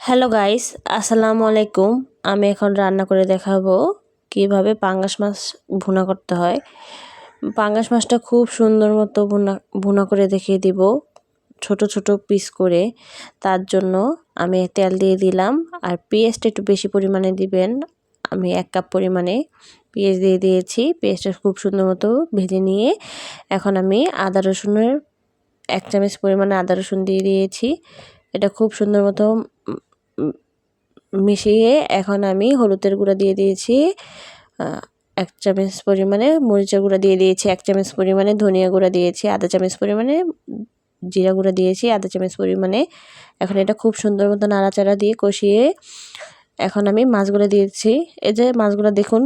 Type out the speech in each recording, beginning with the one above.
Hello guys আসসালামু আলাইকুম আমি এখন রান্না করে দেখাবো কীভাবে পাঙ্গাস মাছ ভুনা করতে হয়। পাঙ্গাস মাছটা খুব সুন্দর মতো ভুনা ভুনা করে দেখিয়ে দিব। ছোট ছোট পিস করে। তার জন্য আমি তেল দিয়ে দিলাম। আর পেঁয়াজটা একটু বেশি পরিমাণে দিবেন। আমি এক কাপ পরিমাণে পেঁয়াজ দিয়ে দিয়েছি। পেঁয়াজটা খুব সুন্দর মতো ভেজে নিয়ে এখন আমি আদা রসুনের এক চামচ পরিমাণে আদা রসুন দিয়ে দিয়েছি। এটা খুব সুন্দর মতো মিশিয়ে এখন আমি হলুদের গুঁড়া দিয়ে দিয়েছি এক চামচ পরিমাণে মরিচের গুঁড়া দিয়ে দিয়েছি, এক চামচ পরিমাণে ধনিয়া গুঁড়া দিয়েছি, আধা চামচ পরিমাণে জিরা গুঁড়া দিয়েছি, আধা চামচ পরিমাণে এখন এটা খুব সুন্দর মতো নাড়াচাড়া দিয়ে কষিয়ে এখন আমি মাছগুলো দিয়েছি। এই যে মাছগুলো দেখুন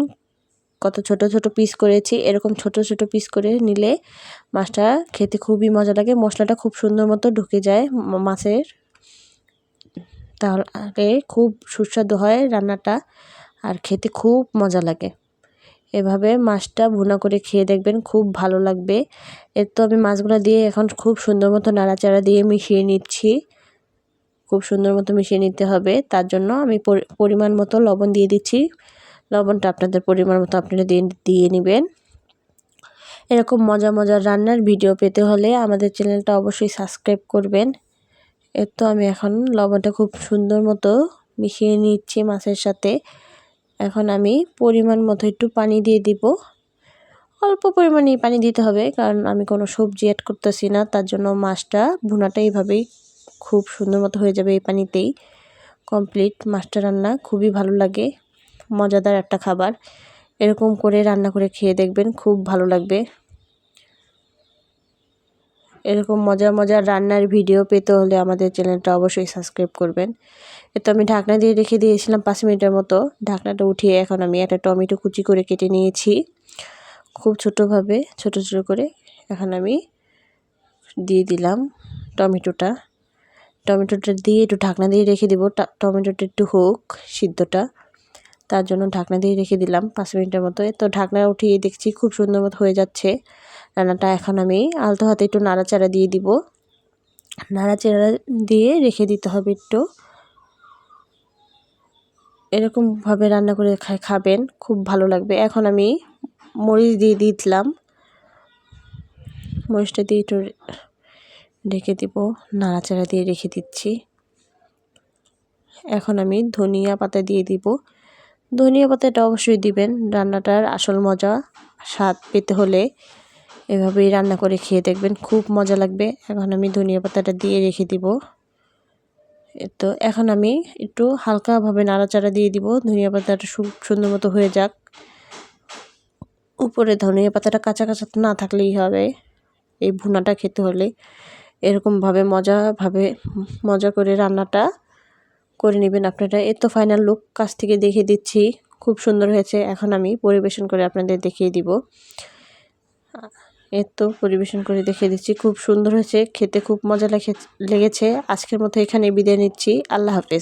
কত ছোট ছোট পিস করেছি, এরকম ছোট ছোট পিস করে নিলে মাছটা খেতে খুবই মজা লাগে, মশলাটা খুব সুন্দর মতো ঢুকে যায় মাছের তাহলে খুব সুস্বাদু হয় রান্নাটা আর খেতে খুব মজা লাগে। এভাবে মাছটা ভুনা করে খেয়ে দেখবেন খুব ভালো লাগবে। এর তো আমি মাছগুলো দিয়ে এখন খুব সুন্দর মতো নাড়াচাড়া দিয়ে মিশিয়ে নিচ্ছি। খুব সুন্দর মতো মিশিয়ে নিতে হবে। তার জন্য আমি পরিমাণ মতো লবণ দিয়ে দিচ্ছি। লবণটা আপনাদের পরিমাণ মতো আপনারা দিয়ে দিয়ে নেবেন। এরকম মজা মজার রান্নার ভিডিও পেতে হলে আমাদের চ্যানেলটা অবশ্যই সাবস্ক্রাইব করবেন। এর তো আমি এখন লবণটা খুব সুন্দর মতো মিশিয়ে নিচ্ছি মাছের সাথে। এখন আমি পরিমাণ মতো একটু পানি দিয়ে দিব। অল্প পরিমাণেই পানি দিতে হবে, কারণ আমি কোনো সবজি অ্যাড করতেছি না, তার জন্য মাছটা ভুনাটা এইভাবেই খুব সুন্দর মতো হয়ে যাবে এই পানিতেই। কমপ্লিট মাছটা রান্না, খুবই ভালো লাগে, মজাদার একটা খাবার। এরকম করে রান্না করে খেয়ে দেখবেন খুব ভালো লাগবে। এরকম মজার মজার রান্নার ভিডিও পেতে হলে আমাদের চ্যানেলটা অবশ্যই সাবস্ক্রাইব করবেন। এতো আমি ঢাকনা দিয়ে রেখে দিয়েছিলাম পাঁচ মিনিটের মতো। ঢাকনাটা উঠিয়ে এখন আমি একটা টমেটো কুচি করে কেটে নিয়েছি। খুব ছোটোভাবে, ছোট ছোট করে এখন আমি দিয়ে দিলাম টমেটোটা। টমেটোটা দিয়ে একটু ঢাকনা দিয়ে রেখে দিব। টমেটোটা একটু হোক সিদ্ধটা। তার জন্য ঢাকনা দিয়ে রেখে দিলাম পাঁচ মিনিটের মতো। তো ঢাকনা উঠিয়ে দেখছি খুব সুন্দর মতো হয়ে যাচ্ছে। রান্নাটা এখন আমি আলতো হাতে একটু নাড়াচাড়া দিয়ে দিব। নাড়াচাড়া দিয়ে রেখে দিতে হবে একটু। এরকমভাবে রান্না করে খাবেন, খুব ভালো লাগবে। এখন আমি মরিচ দিয়ে দিলাম মরিচটা দিয়ে একটু রেখে দিব। নাড়াচাড়া দিয়ে রেখে দিচ্ছি। এখন আমি ধনিয়া পাতা দিয়ে দিব। ধনিয়া পাতাটা অবশ্যই দিবেন। রান্নাটার আসল মজা, স্বাদ পেতে হলে এভাবেই রান্না করে খেয়ে দেখবেন খুব মজা লাগবে। এখন আমি ধনিয়া পাতাটা দিয়ে রেখে দিব। তো এখন আমি একটু হালকাভাবে নাড়াচাড়া দিয়ে দিব। ধনিয়া পাতাটা সুন্দর মতো হয়ে যাক। উপরে ধনিয়া পাতাটা কাঁচা কাঁচা না থাকলেই হবে। এই ভুনাটা খেতে হলে এরকমভাবে মজাভাবে মজা করে রান্নাটা করে নেবেন আপনারা। এর তো ফাইনাল লুক কাছ থেকে দেখিয়ে দিচ্ছি। খুব সুন্দর হয়েছে। এখন আমি পরিবেশন করে আপনাদের দেখিয়ে দিব। এর তো পরিবেশন করে দেখিয়ে দিচ্ছি। খুব সুন্দর হয়েছে, খেতে খুব মজা লেগেছে। আজকের মতো এখানে বিদায় নিচ্ছি। আল্লাহ হাফেজ।